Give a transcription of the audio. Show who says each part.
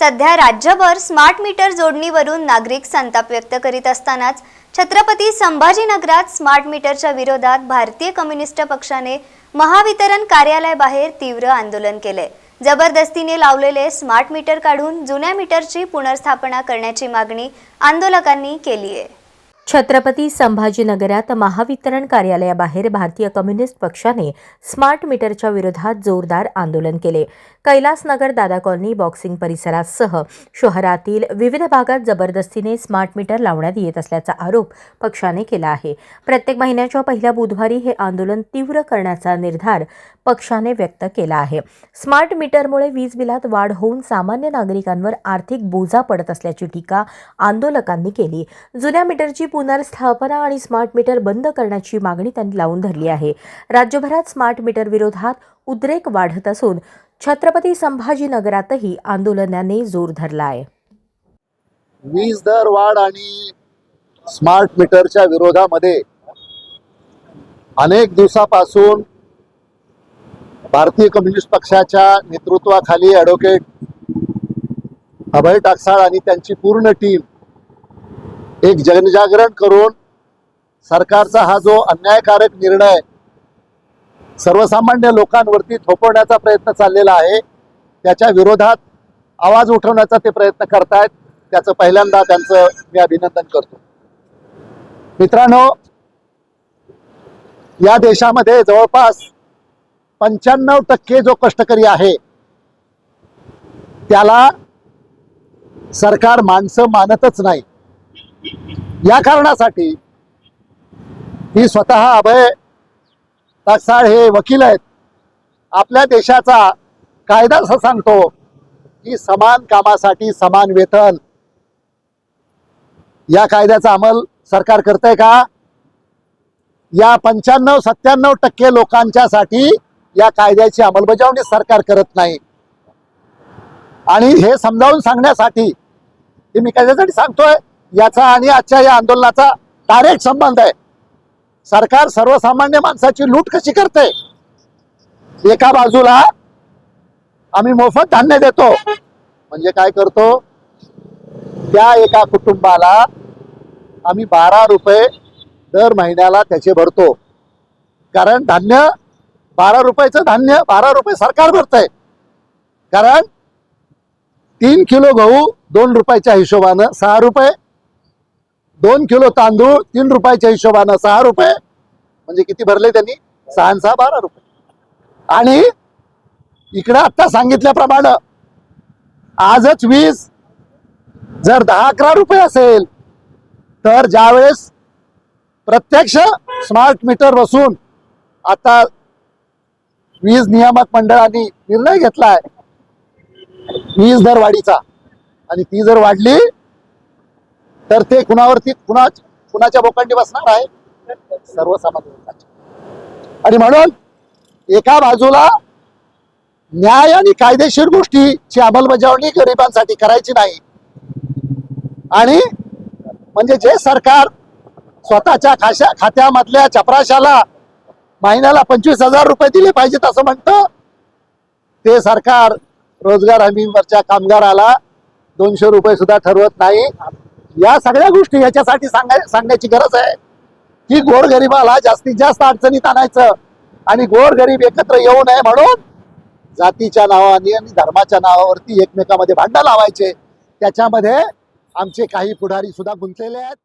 Speaker 1: सध्या राज्यभर smart meter जोडणीवरून नागरिक संताप व्यक्त करीत असतानाच छत्रपती संभाजीनगरात स्मार्ट मीटरच्या विरोधात भारतीय कम्युनिस्ट पक्षाने महावितरण कार्यालयाबाहेर तीव्र आंदोलन केले. जबरदस्तीने लावलेले स्मार्ट मीटर काढून जुन्या मीटरची पुनर्स्थापना करण्याची मागणी आंदोलकांनी केली आहे
Speaker 2: छत्रपती संभाजीनगरात महावितरण कार्यालयाबाहेर भारतीय कम्युनिस्ट पक्षाने स्मार्ट मीटरच्या विरोधात जोरदार आंदोलन केले. कैलासनगर दादा कॉलनी बॉक्सिंग परिसरासह शहरातील विविध भागात जबरदस्तीने स्मार्ट मीटर लावण्यात येत असल्याचा आरोप पक्षाने केला आहे. प्रत्येक महिन्याच्या पहिल्या बुधवारी हे आंदोलन तीव्र करण्याचा निर्धार पक्षाने व्यक्त केला आहे. स्मार्ट मीटरमुळे वीज बिलात वाढ होऊन सामान्य नागरिकांवर आर्थिक बोजा पडत असल्याची टीका आंदोलकांनी केली. जुन्या मीटरची पुनर्स्थापना आणि स्मार्ट मीटर बंद करण्याची मागणी त्यांनी लावून धरली आहे. राज्यभरात स्मार्ट मीटर विरोधात उद्रेक वाढत असून छत्रपती संभाजीनगरातही आंदोलनाने जोर धरला आहे.
Speaker 3: वीज दर वाढ आणि स्मार्ट मीटरच्या विरोधामध्ये अनेक दिवसापासून भारतीय कम्युनिस्ट पक्षाच्या नेतृत्वाखाली ॲडव्होकेट अभय टाकसाळ आणि त्यांची पूर्ण टीम एक जनजागरण करून सरकारचा हा जो अन्यायकारक निर्णय सर्वसामान्य लोकांवरती थोपवण्याचा प्रयत्न चाललेला आहे त्याच्या विरोधात आवाज उठवण्याचा ते प्रयत्न करतायत त्याचं पहिल्यांदा त्यांचं मी अभिनंदन करतो. मित्रांनो या देशामध्ये जवळपास पंच्याण्णव टक्के जो कष्टकरी आहे त्याला सरकार माणसं मानतच नाही. या कारणासाठी ही स्वतः अभय टाकसाळ हे वकील आहेत. आपल्या देशाचा कायदा असं सांगतो की समान कामासाठी समान वेतन. या कायद्याचा अंमल सरकार करतंय का? या पंच्याण्णव सत्त्याण्णव टक्के लोकांच्यासाठी या कायद्याची अंमलबजावणी सरकार करत नाही. आणि हे समजावून सांगण्यासाठी हे मी कशासाठी सांगतोय? याचा आणि आजच्या या आंदोलनाचा डायरेक्ट संबंध आहे. सरकार सर्वसामान्य माणसाची लूट कशी करते? एका बाजूला आम्ही मोफत धान्य देतो. म्हणजे काय करतो? त्या एका कुटुंबाला आम्ही बारा रुपये दर महिन्याला त्याचे भरतो. कारण धान्य बारा रुपयाचं धान्य बारा रुपये सरकार भरतंय. कारण तीन किलो गहू दोन रुपयाच्या हिशोबानं सहा रुपये दोन किलो तांदूळ तीन रुपयाच्या हिशोबानं सहा रुपये. म्हणजे किती भरले त्यांनी? सहा सहा बारा रुपये. आणि इकडं आता सांगितल्याप्रमाणे आजच वीज जर दहा अकरा रुपये असेल तर ज्यावेळेस प्रत्यक्ष स्मार्ट मीटर बसून आता वीज नियामक मंडळाने निर्णय घेतलाय वीज दर वाढीचा. आणि ती जर वाढली तर ते कुणावरती कुणा कुणाच्या बोकांडी बसणार आहे? सर्वसामान्य आणि म्हणून एका बाजूला न्याय आणि कायदेशीर गोष्टीची अंमलबजावणी गरिबांसाठी करायची नाही. आणि म्हणजे जे सरकार स्वतःच्या खाशा खात्यामधल्या चपराशाला महिन्याला पंचवीस हजार रुपये दिले पाहिजेत असं म्हणतं ते सरकार रोजगार हमीवरच्या कामगाराला दोनशे रुपये सुद्धा ठरवत नाही. या सगळ्या गोष्टी याच्यासाठी सांगाय सांगण्याची गरज आहे की गोरगरिबाला जास्तीत जास्त अडचणीत आणायचं आणि गोरगरीब एकत्र येऊ नये म्हणून जातीच्या नावाने आणि धर्माच्या नावावरती एकमेकामध्ये भांडण लावायचे. त्याच्यामध्ये आमचे काही पुढारी सुद्धा गुंतलेले आहेत.